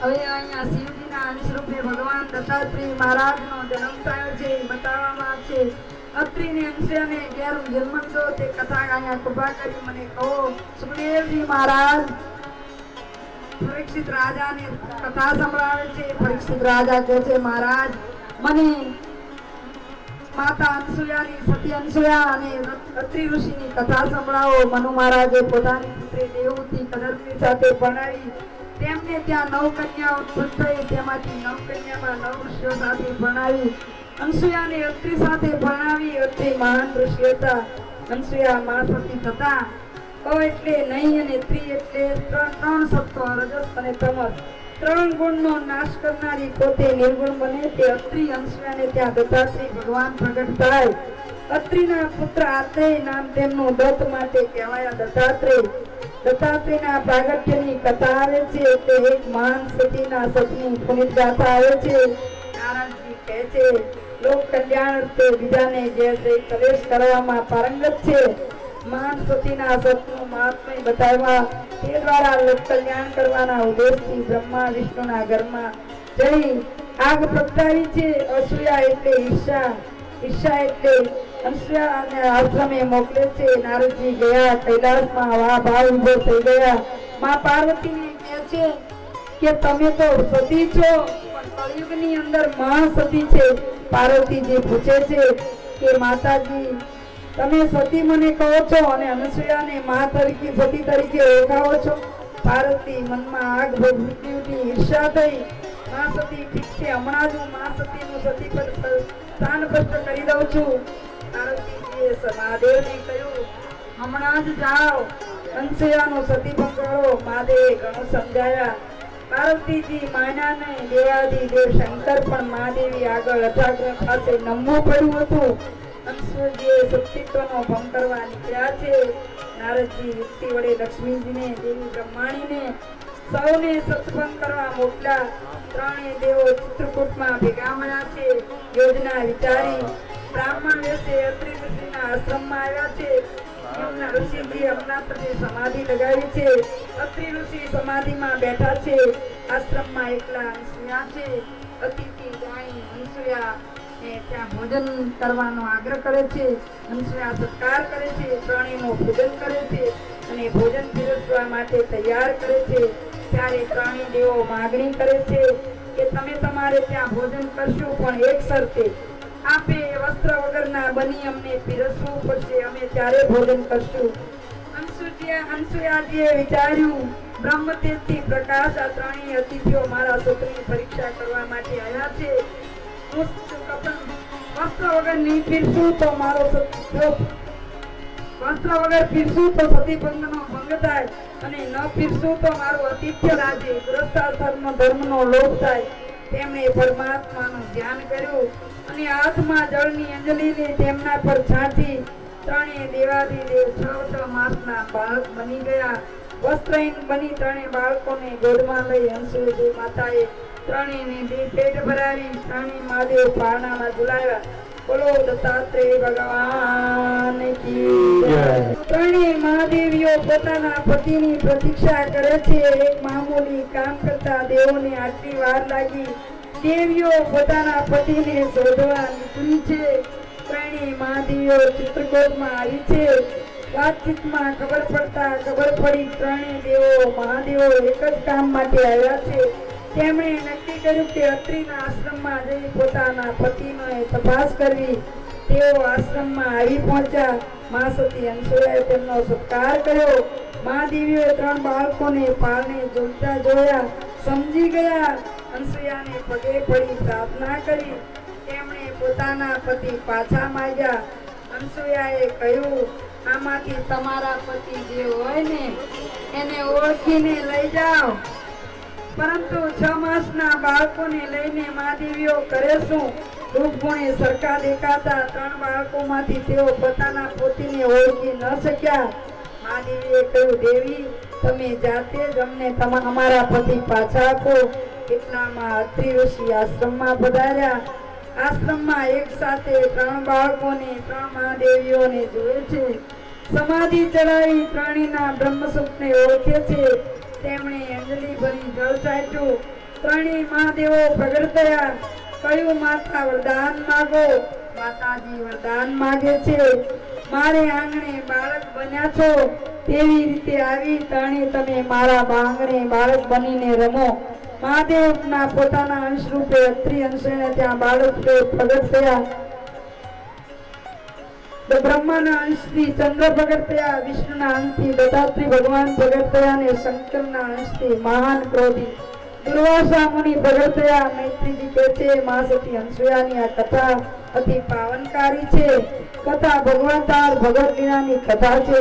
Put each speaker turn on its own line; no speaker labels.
હવે અહીંયા શિવજીના અનુસરૂપે ભગવાન દત્તાત્રેય મહારાજનો જન્મ થયો છે બતાવવામાં આવશે અત્રિને અંશને ઘેર જન્મજો તે કથા અહીંયા કૃપા કરી મને કહો. સુખદેવજી મહારાજ, પરીક્ષિત રાજાને કથા સંભળાવે છે, પરીક્ષિત રાજા કહે છે, મહારાજ, મને માતા અનસુયાની, સતી અનસુયા અને અત્રિ ઋષિની કથા સંભળાવો. મનુ મહારાજે પોતાની પુત્રી દેવતી કદરની સાથે પરણાવી તેમને ત્યાં નવ ઉત્પન્ન થઈ તેમાંથી નવ નવ ઋષિઓ પરણાવી અનસુયાને અત્રિ સાથે ભણાવી, અત્રિ મહાન ઋષિ હતા. અનસુયા મહાસતી હતા અ એટલે નહીં અને ત્રિ એટલે ત્રણ ત્રણ સત્વ રજસ અને તમસ. ત્રણ ગુણનો નાશ કરનારી પોતે નિર્ગુણ બને તે અત્રિ અંશવ્યાને ત્યાં દત્તાત્રેય ભગવાન પ્રગટ થાય. અત્રિના પુત્ર આત્રેય નામ તેમનું દત્ત માટે કહેવાયા દત્તાત્રેય. દત્તાત્રેયના પ્રાગટ્યની કથા આવે છે તે એક મહાન સતીના સતની પુનિત ગાથા આવે છે. નારાયણજી કહે છે, લોક કલ્યાણ અર્થે બીજાને જે તે પ્રવેશ કરવામાં પારંગત છે. મહાન સતીના સતનું મહાત્મય બતાવવા તે દ્વારા લોક કલ્યાણ કરવાના ઉદ્દેશથી બ્રહ્મા વિષ્ણુના ઘરમાં જઈ આગ પ્રગટાવી છે. અસૂયા એટલે ઈર્ષા ઈર્ષા એટલે માતાજી, તમે સતી મને કહો છો અને અનસૂયાને મા તરીકે, સતી તરીકે ઓળખાવો છો? પાર્વતી મનમાં આગ ભગવતી ઉઠી ઈર્ષા થઈ. મા સતી ઠીક છે, હમણાં જ હું મા સતીનું સતી પર સ્થાન ભ્રષ્ટ કરી દઉં છું. પાર્વતીજીએ મહાદેવને કહ્યું, હમણાં નારદજી યુક્તિ વડે લક્ષ્મીજીને, દેવી બ્રહ્માણીને સૌને સત્સંગ કરવા મોકલ્યા. ત્રણેય દેવો ચિત્રકૂટમાં ભેગા મળ્યા છે. યોજના વિચારી બ્રાહ્મણ વેશે અત્રિ ઋષિના આશ્રમમાં આવ્યા છે. એમના ઋષિજી સમાધિ લગાવી છે. અત્રિ ઋષિ સમાધિમાં બેઠા છે. આશ્રમમાં એકલા અંશુયા છે. અતિથિ ને ત્યાં ભોજન કરવાનો આગ્રહ કરે છે. અંશુયા સત્કાર કરે છે. પ્રાણીનું ભોજન કરે છે અને ભોજન પીરસવા માટે તૈયાર કરે છે. ત્યારે ત્રણેય દેવો માગણી કરે છે કે તમે તમારે ત્યાં ભોજન કરશો પણ એક શરતે આપે વસ્ત્ર વગરના બની અમને પીરસવું પડશે. અમે ત્યારે ભોજન કરશું. વસ્ત્ર વગર નહીં તો મારો વસ્ત્ર ભંગ થાય અને ન પીરસું તો મારું અતિથ્ય રાજે ધર્મ, ધર્મનો લોપ થાય. તેમણે પરમાત્માનું ધ્યાન કર્યું અને હાથમાં જળની અંજલીને તેમના પર છાંટી ત્રણેય દેવાદિદેવ છ છ માસના બાળક બની ગયા. વસ્ત્રહીન બની ત્રણે બાળકોને ગોદમાં લઈ હંસુજી માતાએ ત્રણેયને બે પેટ ભરાવી ત્રણેય મહાદેવ પારણામાં ઝુલાવ્યા. બોલો દત્તાત્રેય ભગવાન કી ત્રણેય મહાદેવીઓ પોતાના પતિની પ્રતીક્ષા કરે છે. એક મામૂલી કામ કરતા દેવોને આટલી વાર લાગી. દેવીઓ પોતાના પતિને શોધવા નીકળી છે. ત્રણેય મહાદેવીઓ ચિત્રકોટમાં આવી છે. વાતચીતમાં ખબર પડતા ખબર પડી ત્રણેય દેવો મહાદેવો એક જ કામ માટે આવ્યા છે. તેમણે નક્કી કર્યું કે અત્રિના આશ્રમમાં જઈ પોતાના પતિનો તપાસ કરવી. તેઓ આશ્રમમાં આવી પહોંચ્યા. મા સતી અંશુરાએ તેમનો સત્કાર કર્યો. મહાદેવીએ ત્રણ બાળકોને પારણે ઝૂલતા જોયા. સમજી ગયા. અંશુયાને પગે પડી પ્રાર્થના કરી. તેમણે પોતાના પતિ પાછા માંગ્યા અંશુયાએ કહ્યું, આમાંથી તમારા પતિ જે હોય ને, એને ઓળખીને લઈ જાઓ. પરંતુ છ માસના બાળકોને લઈને મહાદેવીઓ કરે શું રૂપગુણે સરખા દેખાતા ત્રણ બાળકોમાંથી તેઓ પોતાના પોતીને ઓળખી ન શક્યા. મહાદેવીએ કહ્યું, દેવી, તમે જાતે જ અમને અમારા પતિ પાછા આપો. એટલામાં અત્રિ ઋષિ આશ્રમમાં પધાર્યા. આશ્રમમાં એક સાથે ત્રણ બાળકોને, ત્રણ મહાદેવીઓને જોયે છે. સમાધિ ચડાવી ત્રણેયના બ્રહ્મસુખને ઓળખે છે. તેમણે અંજલિ ભરી જળ ચાટ્યું. ત્રણેય મહાદેવો પ્રગટ થયા. કયું માતા, વરદાન માગો. માતાજી વરદાન માગે છે. મારે આંગણે બાળક બન્યા છો. તેવી રીતે આવી તણી તમે મારા આંગણે બાળક બનીને રમો. મહાદેવના પોતાના અંશ રૂપે અત્રિ અંશને ત્યાં બાળક પ્રગટ થયા. તો બ્રહ્માના અંશથી ચંદ્ર પ્રગટ થયા વિષ્ણુના અંશથી દત્તાત્રી ભગવાન પ્રગટ થયા અને શંકરના અંશથી મહાન ક્રોધી. દુર્વાસા મુનિ પ્રગટ થયા મૈત્રીજી કહે છે, મા સતી હંસુયાની આ કથા અતિ પાવનકારી છે. કથા ભગવંતાર ભગવત લીલાની કથા છે.